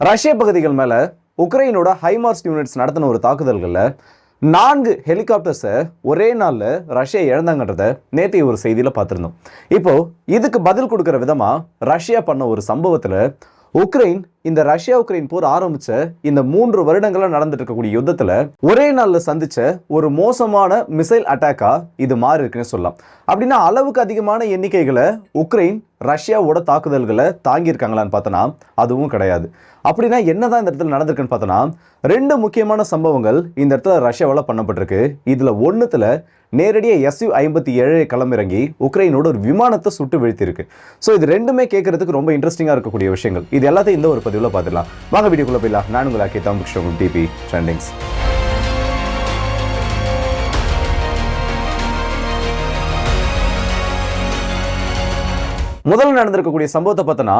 ரஷ்ய பகுதிகள் மேல உக்ரைனோட ஹைமார்ஸ் யூனிட்ஸ் நடத்தின ஒரு தாக்குதல்களில் நான்கு ஹெலிகாப்டர்ஸை ஒரே நாளில் ரஷ்யா இழந்தாங்கன்றத நேற்றைய ஒரு செய்தியில் பார்த்துருந்தோம். இப்போ இதுக்கு பதில் கொடுக்குற விதமாக ரஷ்யா பண்ண ஒரு சம்பவத்தில் உக்ரைன் இந்த ரஷ்யா உக்ரைன் போர் ஆரம்பிச்ச இந்த மூன்று வருடங்களா நடந்துட்டு இருக்கக்கூடிய யுத்தத்துல ஒரே நாள்ல சந்திச்ச ஒரு மோசமான மிசைல் அட்டாக்கா இது மாறி இருக்குன்னு சொல்லலாம். அப்படின்னா அளவுக்கு அதிகமான எண்ணிக்கைகளை உக்ரைன் ரஷ்யாவோட தாக்குதல்களை தாங்கியிருக்காங்களான்னு பார்த்தோன்னா அதுவும் கிடையாது. அப்படின்னா என்னதான் இந்த இடத்துல நடந்திருக்குன்னு பார்த்தோன்னா ரெண்டு முக்கியமான சம்பவங்கள் இந்த இடத்துல ரஷ்யாவால் பண்ணப்பட்டிருக்கு. இதில் ஒன்றுத்தில் நேரடியாக எஸ்யூ ஐம்பத்தி ஏழை களமிறங்கி உக்ரைனோட ஒரு விமானத்தை சுட்டு வீழ்த்திருக்கு ஸோ இது ரெண்டுமே கேட்கறதுக்கு ரொம்ப இன்ட்ரெஸ்டிங்காக இருக்கக்கூடிய விஷயங்கள். இது எல்லாத்தையும் இந்த ஒரு பதிவில் பார்த்துடலாம் வாங்க வீடியோக்குள்ளே போயிடலாம். நான் உங்களை உங்கள் ஆக்கி கிருஷ்ணன் டிபி ட்ரெண்டிங்ஸ் முதல்ல நடந்திருக்கக்கூடிய சம்பவத்தை பார்த்தோன்னா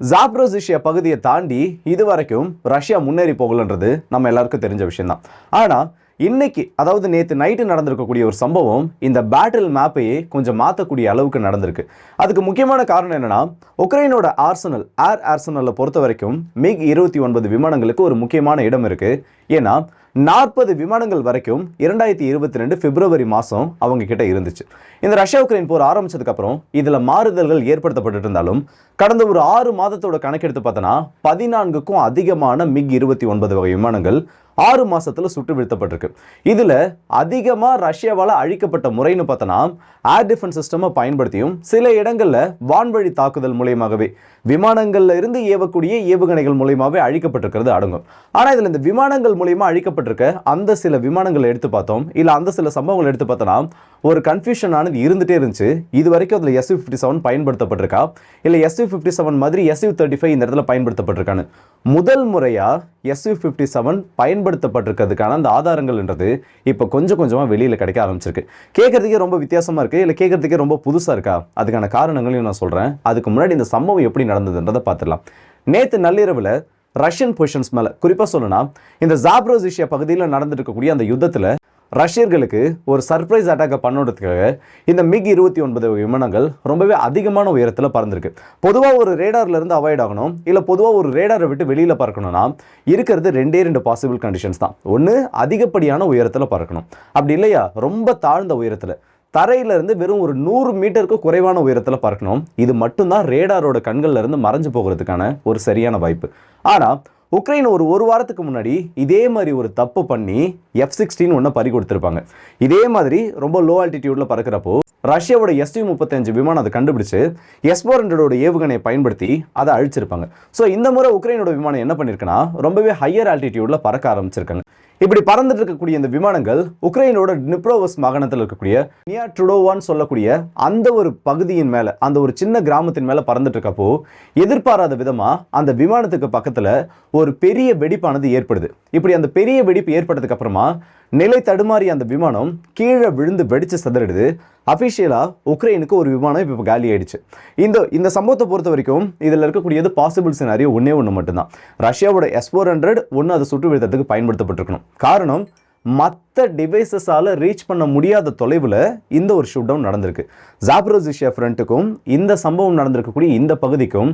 ஜாப்ரோசிஷியா பகுதியை தாண்டி இது வரைக்கும் ரஷ்யா முன்னேறி போகலன்றது நம்ம எல்லாருக்கும் தெரிஞ்ச விஷயம்தான். ஆனால் இன்னைக்கு அதாவது நேற்று நைட்டு நடந்திருக்கக்கூடிய ஒரு சம்பவம் இந்த பேட்டில் மேப்பையே கொஞ்சம் மாற்றக்கூடிய அளவுக்கு நடந்திருக்கு. அதுக்கு முக்கியமான காரணம் என்னென்னா உக்ரைனோட ஆர்சனல் ஏர் ஆர்சனலை பொறுத்த வரைக்கும் மிக் இருபத்தி ஒன்பது விமானங்களுக்கு ஒரு முக்கியமான இடம் இருக்குது ஏன்னா நாற்பது விமானங்கள் வரைக்கும் இரண்டாயிரத்தி இருபத்தி ரெண்டு பிப்ரவரி மாதம் அவங்க கிட்ட இருந்துச்சு. இந்த ரஷ்யா உக்ரைன் போர் ஆரம்பிச்சதுக்கப்புறம் இதில் மாறுதல்கள் ஏற்படுத்தப்பட்டு இருந்தாலும் கடந்த ஒரு ஆறு மாதத்தோட கணக்கெடுத்து பார்த்தோன்னா பதினான்குக்கும் அதிகமான மிக் இருபத்தி ஒன்பது வகை விமானங்கள் ஆறு மாதத்தில் சுட்டு வீழ்த்தப்பட்டிருக்கு. இதில் அதிகமாக ரஷ்யாவால் அழிக்கப்பட்ட முறைன்னு பார்த்தோன்னா ஏர் டிஃபென்ஸ் சிஸ்டமை பயன்படுத்தியும் சில இடங்கள்ல வான்வழி தாக்குதல் மூலியமாகவே விமானங்கள்ல இருந்து ஏவக்கூடிய ஏவுகணைகள் மூலியமாகவே அழிக்கப்பட்டிருக்கிறது அடங்கும். ஆனால் இதில் இந்த விமானங்கள் மூலியமா அழிக்கப்பட்டிருக்க அந்த சில விமானங்களை எடுத்து பார்த்தோம். இல்லை அந்த சில சம்பவங்கள் எடுத்து பார்த்தோன்னா ஒரு கன்ஃபியூஷன் ஆனது இருந்துட்டே இருந்துச்சு. இது வரைக்கும் அதில் எஸ்யூ ஃபிஃப்டி செவன் பயன்படுத்தப்பட்டிருக்கா? இல்லை எஸ்யூ ஃபிஃப்டி செவன் மாதிரி எஸ்யூ தேர்ட்டி ஃபைவ் இந்த இடத்துல பயன்படுத்தப்பட்டிருக்கான்னு. முதல் முறையாக எஸ்யூ ஃபிஃப்டி செவன் பயன்படுத்தப்பட்டிருக்கிறதுக்கான அந்த ஆதாரங்கள்ன்றது இப்போ கொஞ்சம் கொஞ்சமாக வெளியில் கிடைக்க ஆரம்பிச்சிருக்கு. கேட்கறதுக்கே ரொம்ப வித்தியாசமாக இருக்குது இல்லை கேட்கறதுக்கே ரொம்ப புதுசாக இருக்கா? அதுக்கான காரணங்களையும் நான் சொல்கிறேன் அதுக்கு முன்னாடி இந்த சம்பவம் எப்படி நடந்ததுன்றதை பார்த்துடலாம். நேற்று நள்ளிரவில் ரஷ்யன் பொசிஷன்ஸ் மேலே குறிப்பாக சொல்லணும்னா இந்த ஜாப்ரோசிஷியா பகுதியில் நடந்துட்டு இருக்கக்கூடிய அந்த யுத்தத்தில் ரஷ்யர்களுக்கு ஒரு சர்ப்ரைஸ் அட்டாக்கை பண்ணுறதுக்காக இந்த மிக் இருபத்தி ஒன்பது விமானங்கள் ரொம்பவே அதிகமான உயரத்தில் பறந்துருக்கு. பொதுவாக ஒரு ரேடார்லேருந்து அவாய்ட் ஆகணும் இல்லை பொதுவாக ஒரு ரேடாரை விட்டு வெளியில் பறக்கணும்னா இருக்கிறது ரெண்டே ரெண்டு பாசிபிள் கண்டிஷன்ஸ் தான். ஒன்று அதிகப்படியான உயரத்தில் பறக்கணும். அப்படி இல்லையா? ரொம்ப தாழ்ந்த உயரத்தில். தரையிலிருந்து வெறும் ஒரு நூறு மீட்டருக்கு குறைவான உயரத்தில் பறக்கணும். இது மட்டும்தான் ரேடாரோட கண்கள்லேருந்து மறைஞ்சு போகிறதுக்கான ஒரு சரியான வாய்ப்பு. ஆனால் உக்ரைன் ஒரு ஒரு வாரத்துக்கு முன்னாடி இதே மாதிரி ஒரு தப்பு பண்ணி எஃப் சிக்ஸ்டீன் ஒன்று பறி கொடுத்துருப்பாங்க. இதே மாதிரி ரொம்ப லோ ஆல்டிடியூட்ல பறக்கிறப்போ ரஷ்யாவோட எஸ்யூ முப்பத்தஞ்சு விமானம் அதை கண்டுபிடிச்சு எஸ் ஃபோர் ஹண்ட்ரடோட ஏவுகணையை பயன்படுத்தி அதை அழிச்சிருப்பாங்க. ஸோ இந்த முறை உக்ரைனோட விமானம் என்ன பண்ணியிருக்குன்னா ரொம்பவே ஹையர் ஆல்டிடியூடில் பறக்க ஆரம்பிச்சிருக்காங்க. இப்படி பறந்துட்டு இருக்கக்கூடிய இந்த விமானங்கள் உக்ரைனோட நிப்ரோவஸ் மாகாணத்தில் இருக்கக்கூடிய நியா ட்ருடோவான்னு சொல்லக்கூடிய அந்த ஒரு பகுதியின் மேல அந்த ஒரு சின்ன கிராமத்தின் மேல பறந்துட்டு இருக்கப்போ எதிர்பாராத விதமா அந்த விமானத்துக்கு பக்கத்துல ஒரு பெரிய வெடிப்பானது ஏற்படுது. இப்படி அந்த பெரிய வெடிப்பு ஏற்பட்டதுக்கு அப்புறமா நிலை தடுமாறிய அந்த விமானம் கீழே விழுந்து வெடித்து சிதறிடுது. அஃபிஷியலாக உக்ரைனுக்கு ஒரு விமானம் இப்போ காலி ஆயிடுச்சு. இந்த இந்த சம்பவத்தை பொறுத்த வரைக்கும் இதில் இருக்கக்கூடியது பாசிபிள் சினாரியோ ஒன்றே ஒன்று மட்டும்தான். ரஷ்யாவோட எஸ் ஃபோர் ஹண்ட்ரட் ஒன்று அதை சுட்டு வீழ்த்தத்துக்கு பயன்படுத்தப்பட்டிருக்கணும். காரணம் மற்ற டிவைசஸால் ரீச் பண்ண முடியாத தொலைவில் இந்த ஒரு ஷூட் டவுன் நடந்திருக்கு. ஜாப்ரோசிஷியா ஃப்ரண்ட்டுக்கும் இந்த சம்பவம் நடந்திருக்கக்கூடிய இந்த பகுதிக்கும்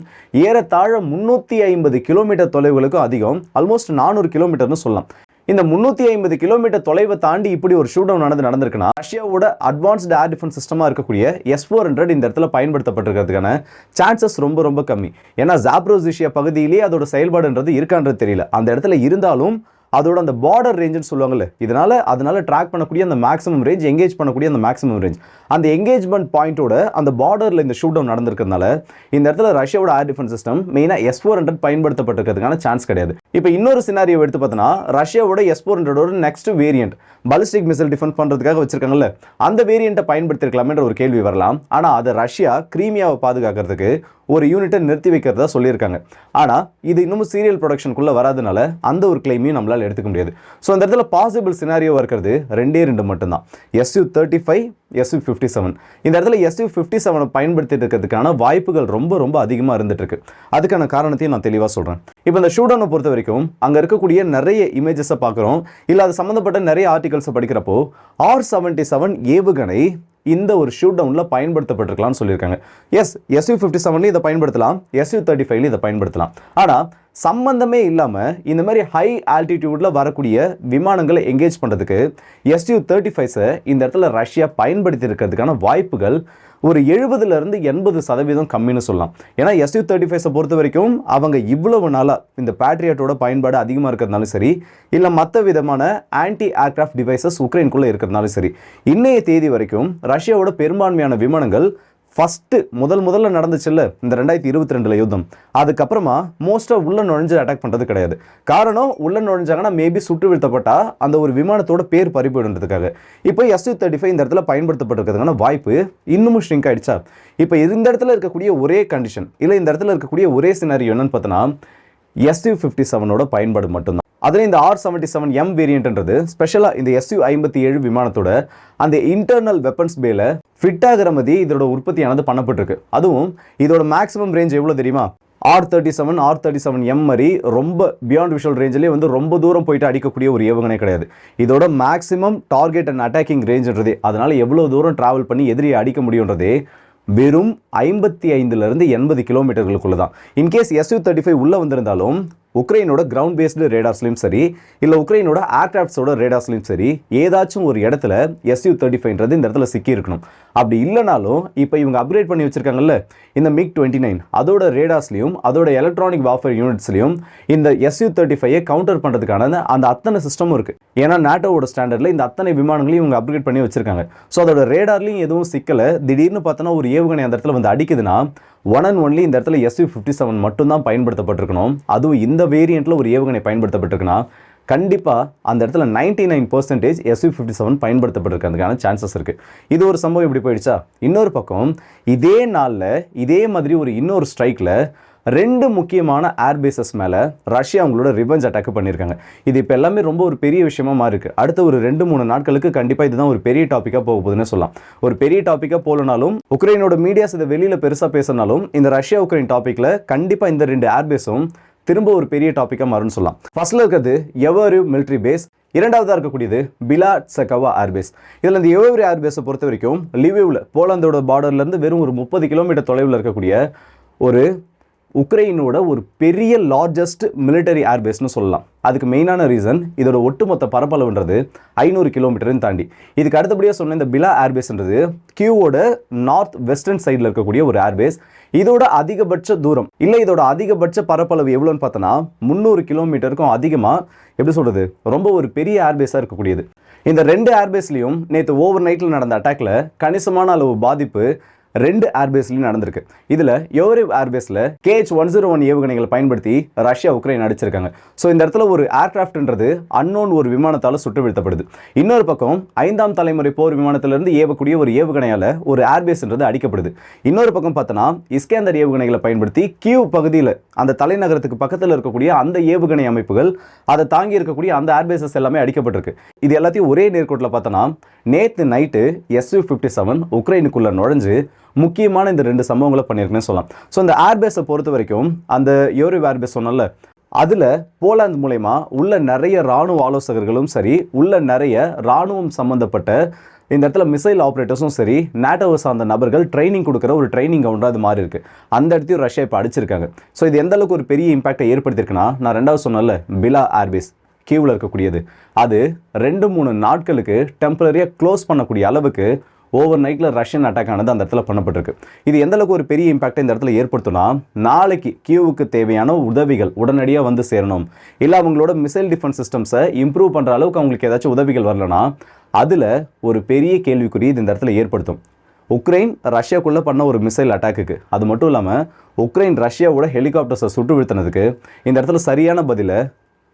ஏறத்தாழ முந்நூற்றி ஐம்பது கிலோமீட்டர் தொலைவுகளுக்கும் அதிகம் ஆல்மோஸ்ட் நானூறு கிலோமீட்டர்னு சொல்லலாம். இந்த முந்நூற்றி ஐம்பது கிலோமீட்டர் தொலைவை தாண்டி இப்படி ஒரு ஷூட் டவுன் நடந்து நடந்திருக்குன்னா ரஷ்யாவோட அட்வான்ஸ்டு ஏர் டிஃபென்ஸ் சிஸ்டமாக இருக்கக்கூடிய எஸ் ஃபோர் ஹண்ட்ரட் இந்த இடத்துல பயன்படுத்தப்பட்டிருக்கிறதுக்கான சான்சஸ் ரொம்ப ரொம்ப கம்மி. ஏன்னா ஜாப்ரோசிஷியா பகுதியிலேயே அதோட செயல்பாடுன்றது இருக்கான்றது தெரியல. அந்த இடத்துல இருந்தாலும் அதோட அந்த பார்டர் ரேஞ்சுன்னு சொல்லுவாங்கல்ல இதனால் அதனால் ட்ராக் பண்ணக்கூடிய அந்த மேக்ஸிமம் ரேஞ்ச் எங்கேஜ் பண்ணக்கூடிய அந்த மேக்ஸிமம் ரேஞ்ச் அந்த எங்கேஜ்மெண்ட் பாயிண்ட்டோட அந்த பார்டரில் இந்த ஷூட் டவுன் நடந்திருக்கிறதுனால இந்த இடத்துல ரஷ்யாவோட ஏர் டிஃபென்ஸ் சிஸ்டம் மெயினாக எஸ் ஃபோர் ஹண்ட்ரட் பயன்படுத்தப்பட்டிருக்கிறதுக்கான சான்ஸ் கிடையாது. இப்போ இன்னொரு சினாரியோ எடுத்து பார்த்தோன்னா ரஷ்யாவோட S four ஹண்ட்ரடோட next variant ballistic missile defence பண்ணுறதுக்காக வச்சிருக்காங்கல்ல அந்த வேரியண்ட்டை பயன்படுத்திருக்கலாமேன்ற ஒரு கேள்வி வரலாம். ஆனால் அதை ரஷ்யா கிரீமியாவை பாதுகாக்கிறதுக்கு ஒரு யூனிட்டை நிறுத்தி வைக்கிறதா சொல்லியிருக்காங்க. ஆனால் இது இன்னமும் சீரியல் ப்ரொடக்ஷனுக்குள்ளே வராதனால அந்த ஒரு கிளைமையும் நம்மளால் எடுத்துக்க முடியாது. ஸோ அந்த இடத்துல பாசிபிள் சினாரியோ இருக்கிறது ரெண்டே ரெண்டு மட்டும்தான். SU thirty five SU fifty seven இந்த இடத்துல எஸ்யூ ஃபிஃப்டி செவனை பயன்படுத்திட்டு இருக்கிறதுக்கான வாய்ப்புகள் ரொம்ப ரொம்ப அதிகமாக இருந்துட்டு இருக்கு அதுக்கான காரணத்தையும் நான் தெளிவாக சொல்கிறேன் இப்போ இந்த ஷூடவுனை பொறுத்த வரைக்கும் அங்கே இருக்கக்கூடிய நிறைய இமேஜஸை பார்க்குறோம். இல்லை அது சம்மந்தப்பட்ட நிறைய ஆர்டிகல்ஸை படிக்கிறப்போ ஆர் செவன்ட்டி செவன் ஏவுகணை இந்த ஒரு ஷூட் டவுனில் பயன்படுத்தப்பட்டிருக்கலாம்னு சொல்லியிருக்காங்க. எஸ் எஸ்யூ ஃபிஃப்டி செவன்லேயும் இதை பயன்படுத்தலாம். எஸ்யூ தேர்ட்டி ஃபைவ்லையும் இதை பயன்படுத்தலாம். ஆனால் சம்பந்தமே இல்லாமல் இந்த மாதிரி ஹை ஆல்டிடியூடில் வரக்கூடிய விமானங்களை எங்கேஜ் பண்ணுறதுக்கு எஸ்யூ தேர்ட்டி ஃபைவ்ஸை இந்த இடத்துல ரஷ்யா பயன்படுத்தி இருக்கிறதுக்கான வாய்ப்புகள் ஒரு எழுபதுலேருந்து எண்பது சதவீதம் கம்மின்னு சொல்லலாம். ஏன்னா எஸ்யூ தேர்ட்டி ஃபைவ்ஸை பொறுத்த வரைக்கும் அவங்க இவ்வளவு நாளாக இந்த பேட்ரியட்டோட பயன்பாடு அதிகமாக இருக்கிறதுனாலும் சரி இல்லை மற்ற விதமான ஆன்டி ஏர்கிராஃப்ட் டிவைசஸ் உக்ரைனுக்குள்ளே இருக்கிறதுனாலும் சரி இன்றைய தேதி வரைக்கும் ரஷ்யாவோட பெரும்பான்மையான விமானங்கள் ஃபஸ்ட்டு முதல் முதல்ல நடந்துச்சுல்ல இந்த ரெண்டாயிரத்தி இருபத்தி ரெண்டில் யுத்தம். அதுக்கப்புறமா மோஸ்ட்டாக உள்ள நுழைஞ்சு அட்டாக் பண்ணுறது கிடையாது. காரணம் உள்ள நுழைஞ்சாங்கன்னா மேபி சுட்டு வீழ்த்தப்பட்டா அந்த ஒரு விமானத்தோட பேர் பறிபோயிடுன்றதுக்காக இப்போ எஸ்யூ தேர்ட்டி ஃபைவ் இந்த இடத்துல பயன்படுத்தப்பட்டிருக்கிறதுக்கான வாய்ப்பு இன்னமும் ஷ்ரிங்க் ஆகிடுச்சா இப்போ இந்த இடத்துல இருக்கக்கூடிய ஒரே கண்டிஷன் இல்லை இந்த இடத்துல இருக்கக்கூடிய ஒரே சினாரி என்னன்னு பார்த்தோன்னா எஸ்யூ ஃபிஃப்டி செவனோட பயன்பாடு மட்டும்தான். அதில் இந்த ஆர் செவன்ட்டி செவன் எம் வேரியன்ட்ன்றது ஸ்பெஷலாக இந்த எஸ்யூ ஐம்பத்தி ஏழு விமானத்தோட அந்த இன்டர்னல் வெப்பன்ஸ் பேல ஃபிட்டாகிற மாதிரி இதோட உற்பத்தியானது பண்ணப்பட்டிருக்கு. அதுவும் இதோட மேக்ஸிமம் ரேஞ்ச் எவ்வளோ தெரியுமா? R thirty seven R thirty seven M மாதிரி ரொம்ப பியாண்ட் விஷுவல் ரேஞ்சிலே வந்து ரொம்ப தூரம் போயிட்டு அடிக்கக்கூடிய ஒரு ஏவுகணை கிடையாது. இதோட மேக்ஸிமம் டார்கெட் அண்ட் அட்டாக்கிங் ரேஞ்சுன்றது அதனால் எவ்வளோ தூரம் ட்ராவல் பண்ணி எதிரியை அடிக்க முடியுன்றதே வெறும் ஐம்பத்தி ஐந்துலேருந்து எண்பது கிலோமீட்டர்களுக்குள்ள தான் இன்கேஸ் எஸ்யூ தேர்ட்டி ஃபைவ் உள்ளே வந்திருந்தாலும் உக்ரைனோட கிரவுண்ட் பேஸ்டு ரேடார்ஸ்லையும் சரி இல்லை உக்ரைனோட ஏர்கிராஃப்ட்ஸோட ரேடார்ஸ்லையும் சரி ஏதாச்சும் ஒரு இடத்துல எஸ்யூ தேர்ட்டி ஃபைவ்ன்றது இந்த இடத்துல சிக்கி இருக்கணும். அப்படி இல்லைனாலும் இப்போ இவங்க அப்கிரேட் பண்ணி வச்சுருக்காங்கல்ல இந்த மிக் டுவெண்ட்டி நைன் அதோட ரேடார்ஸ்லையும் அதோட எலக்ட்ரானிக் வாஃபர் யூனிட்ஸ்லையும் இந்த எஸ்யூ தேர்ட்டி ஃபைவை கவுண்டர் பண்ணுறதுக்கான அந்த அத்தனை சிஸ்டமும் இருக்குது ஏன்னா நாட்டோவோட ஸ்டாண்டர்டில் இந்த அத்தனை விமானங்களையும் இவங்க அப்கிரேட் பண்ணி வச்சுருக்காங்க. ஸோ அதோட ரேடார்லையும் எதுவும் சிக்கலை. திடீர்னு பார்த்தோன்னா ஒரு ஏவுகணை அந்த இடத்துல வந்து அடிக்குதுன்னா ஒன் அண்ட் ஒன்லி இந்த இடத்துல எஸ்யூ ஃபிஃப்டி செவன் மட்டும்தான் பயன்படுத்தப்பட்டிருக்கணும். அதுவும் இந்த வேரியண்ட்டில் ஒரு ஏவுகணை பயன்படுத்தப்பட்டிருக்குன்னா கண்டிப்பாக அந்த இடத்துல ninety nine percentage SU fifty seven பயன்படுத்தப்பட்டிருக்கிறதுக்கான chances இருக்குது இது ஒரு சம்பவம் இப்படி போயிடுச்சா? இன்னொரு பக்கம் இதே நாளில் இதே மாதிரி ஒரு இன்னொரு ஸ்ட்ரைக்கில் ரெண்டு முக்கியமான ஏர்பேசஸ் மேலே ரஷ்யா அவங்களோட ரிவெஞ்ச் அட்டாக் பண்ணியிருக்காங்க. இது இப்போ எல்லாமே ரொம்ப ஒரு பெரிய விஷயமா மாறி இருக்கு அடுத்த ஒரு ரெண்டு மூணு நாட்களுக்கு கண்டிப்பாக இதுதான் ஒரு பெரிய டாப்பிக்காக போக போகுதுன்னு சொல்லலாம். ஒரு பெரிய டாப்பிக்காக போலனாலும் உக்ரைனோட மீடியாஸ் இதை வெளியில் பெருசாக பேசினாலும் இந்த ரஷ்யா உக்ரைன் டாப்பிக்கில் கண்டிப்பாக இந்த ரெண்டு ஏர்பேஸும் திரும்ப ஒரு பெரிய டாப்பிக்காக மாறும்னு சொல்லலாம். ஃபர்ஸ்ட்ல இருக்கிறது எவரு மிலிட்ரி பேஸ் இரண்டாவதாக இருக்கக்கூடியது பிலா சகவா ஏர்பேஸ் இதில் இந்த எவரி ஏர்பேஸை பொறுத்த வரைக்கும் லிவிவில் போலாந்தோட பார்டர்லேருந்து வெறும் ஒரு முப்பது கிலோமீட்டர் தொலைவில் இருக்கக்கூடிய ஒரு உக்ரைனோட ஒரு பெரிய லார்ஜஸ்ட் மிலிட்டரி ஏர்பேஸ்னு சொல்லலாம். அதுக்கு மெயினான ரீசன் இதோட ஒட்டுமொத்த பரப்பளவுன்றது ஐநூறு கிலோமீட்டர்னு தாண்டி. இதுக்கு அடுத்தபடியாக சொன்ன இந்த பிலா ஏர்பேஸ்ன்றது கியூவோட நார்த் வெஸ்டர்ன் சைடில் இருக்கக்கூடிய ஒரு ஏர்பேஸ் இதோட அதிகபட்ச தூரம் இல்லை இதோட அதிகபட்ச பரப்பளவு எவ்வளோன்னு பார்த்தோன்னா முந்நூறு கிலோமீட்டருக்கும் அதிகமாக எப்படி சொல்கிறது ரொம்ப ஒரு பெரிய ஏர்பேஸாக இருக்கக்கூடியது. இந்த ரெண்டு ஏர்பேஸ்லையும் நேற்று ஓவர் நைட்டில் நடந்த அட்டாக்ல கணிசமான அளவு பாதிப்பு ரெண்டு ஏர்பேஸ்லையும் நடந்திருக்கு. இதில் யோரிவ் ஏர்பேஸில் கேஹெச் ஒன் ஜீரோ ஒன் ஏவுகணைகளை பயன்படுத்தி ரஷ்யா உக்ரைன் அடிச்சிருக்காங்க. ஸோ இந்த இடத்துல ஒரு ஏர்கிராஃப்ட்ன்றது அன்னோன் ஒரு விமானத்தால் சுட்டு வீழ்த்தப்படுது இன்னொரு பக்கம் ஐந்தாம் தலைமுறை போர் விமானத்திலிருந்து ஏவக்கூடிய ஒரு ஏவுகணையால் ஒரு ஏர்பேஸ்ன்றது அடிக்கப்படுது. இன்னொரு பக்கம் பார்த்தோன்னா இஸ்கேந்தர் ஏவுகணைகளை பயன்படுத்தி கியூ பகுதியில் அந்த தலைநகரத்துக்கு பக்கத்தில் இருக்கக்கூடிய அந்த ஏவுகணை அமைப்புகள் அதை தாங்கி இருக்கக்கூடிய அந்த ஏர்பேசஸ் எல்லாமே அடிக்கப்பட்டிருக்கு. இது எல்லாத்தையும் ஒரே நேர்கோட்டில் பார்த்தோன்னா நேற்று நைட்டு எஸ்யூ ஃபிஃப்டி செவன் உக்ரைனுக்குள்ளே நுழைஞ்சு முக்கியமான இந்த ரெண்டு சம்பவங்களை பண்ணியிருக்குன்னு சொல்லலாம். ஸோ இந்த ஏர்பேஸை பொறுத்த வரைக்கும் அந்த யோரி ஏர்பேஸ் சொன்னல அதில் போலாந்து மூலயமா உள்ள நிறைய இராணுவ ஆலோசகர்களும் சரி உள்ள நிறைய இராணுவம் சம்மந்தப்பட்ட இந்த இடத்துல மிசைல் ஆப்ரேட்டர்ஸும் சரி நேட்டோவை சார்ந்த நபர்கள் ட்ரைனிங் கொடுக்குற ஒரு ட்ரைனிங் கவுண்டர் அது மாதிரி இருக்குது அந்த இடத்தையும் ரஷ்யா இப்போ அடிச்சிருக்காங்க. ஸோ இது எந்த அளவுக்கு ஒரு பெரிய இம்பாக்டை ஏற்படுத்தியிருக்குன்னா நான் ரெண்டாவது சொன்னல பிலா ஏர்பேஸ் கீவில் இருக்கக்கூடியது. அது ரெண்டு மூணு நாட்களுக்கு டெம்பரரியாக க்ளோஸ் பண்ணக்கூடிய அளவுக்கு ஓவர் நைட்டில் ரஷ்யன் அட்டாக் ஆனது அந்த இடத்துல பண்ணப்பட்டிருக்கு. இது எந்த அளவுக்கு ஒரு பெரிய இம்பாக்டை இந்த இடத்துல ஏற்படுத்தினா நாளைக்கு கியூவுக்கு தேவையான உதவிகள் உடனடியாக வந்து சேரணும். இல்லை அவங்களோட மிசைல் டிஃபென்ஸ் சிஸ்டம்ஸை இம்ப்ரூவ் பண்ணுற அளவுக்கு அவங்களுக்கு ஏதாச்சும் உதவிகள் வரலனா அதில் ஒரு பெரிய கேள்விக்குறி இது இந்த இடத்துல ஏற்படுத்தும். உக்ரைன் ரஷ்யாக்குள்ளே பண்ண ஒரு மிசைல் அட்டாக்குக்கு அது மட்டும் இல்லாமல் உக்ரைன் ரஷ்யாவோட ஹெலிகாப்டர்ஸை சுட்டு வீழ்த்தினதுக்கு இந்த இடத்துல சரியான பதிலை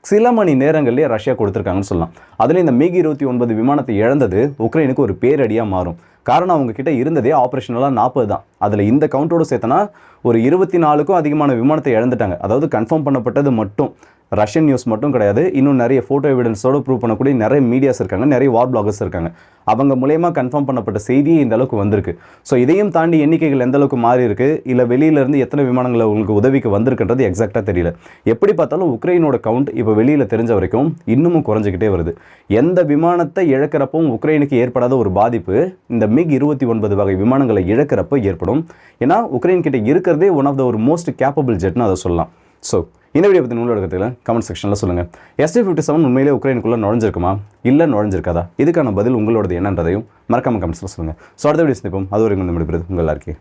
சில மணி நேரங்களிலே ரஷ்யா கொடுத்துருக்காங்கன்னு சொல்லலாம். அதில் இந்த மிக் இருபத்தி ஒன்பது விமானத்தை இழந்தது உக்ரைனுக்கு ஒரு பேரடியாக மாறும். காரணம் அவங்கக்கிட்ட இருந்ததே ஆப்ரேஷனலாக நாற்பது தான். அதில் இந்த கவுண்டோடு சேர்த்தனா ஒரு இருபத்தி நாலுக்கும் அதிகமான விமானத்தை இழந்துட்டாங்க. அதாவது கன்ஃபார்ம் பண்ணப்பட்டது மட்டும். ரஷ்யன் நியூஸ் மட்டும் கிடையாது. இன்னும் நிறைய ஃபோட்டோ எவிடன்ஸோட ப்ரூவ் பண்ணக்கூடிய நிறைய மீடியாஸ் இருக்காங்க. நிறைய வார் பிளாகர்ஸ் இருக்காங்க. அவங்க மூலயமா கன்ஃபார்ம் பண்ணப்பட்ட செய்தியே இந்த அளவுக்கு வந்திருக்கு. ஸோ இதையும் தாண்டி எண்ணிக்கைகள் எந்த அளவுக்கு மாறி இருக்கு? இல்லை வெளியிலேருந்து எத்தனை விமானங்கள் உங்களுக்கு உதவிக்கு வந்திருக்குன்றது எக்ஸாக்டாக தெரியல. எப்படி பார்த்தாலும் உக்ரைனோட கவுண்ட் இப்போ வெளியில் தெரிஞ்ச வரைக்கும் இன்னமும் குறைஞ்சிக்கிட்டே வருது. எந்த விமானத்தை இழக்கிறப்பவும் உக்ரைனுக்கு ஏற்படாத ஒரு பாதிப்பு இந்த மிக் இருபத்தி ஒன்பது வகை விமானங்களை இழக்கிறப்ப ஏற்படும். ஏன்னா உக்ரைன் கிட்ட இருக்கிறதே ஒன் ஆஃப் த ஒரு மோஸ்ட் கேப்பபிள் ஜெட்னு அதை சொல்லலாம். ஸோ இந்த வீடியோ பற்றி உங்களோட கமெண்ட் செக்ஷனில் சொல்லுங்கள் எஸ்டி ஃபிஃப்டி செவன் உண்மையிலே உக்ரைனுக்குள்ளே நுழைஞ்சிருக்குமா? இல்லை நுழைஞ்சிருக்காதா? இதுக்கான பதில் உங்களோடது என்னன்றதையும் மறக்காம கமெண்ட்ஸில் சொல்லுங்கள் ஸோ அடுத்த வீடியோ சந்திப்போம். அது வரைக்கும் வந்து முடிப்பது உங்கள் எல்லாருக்கே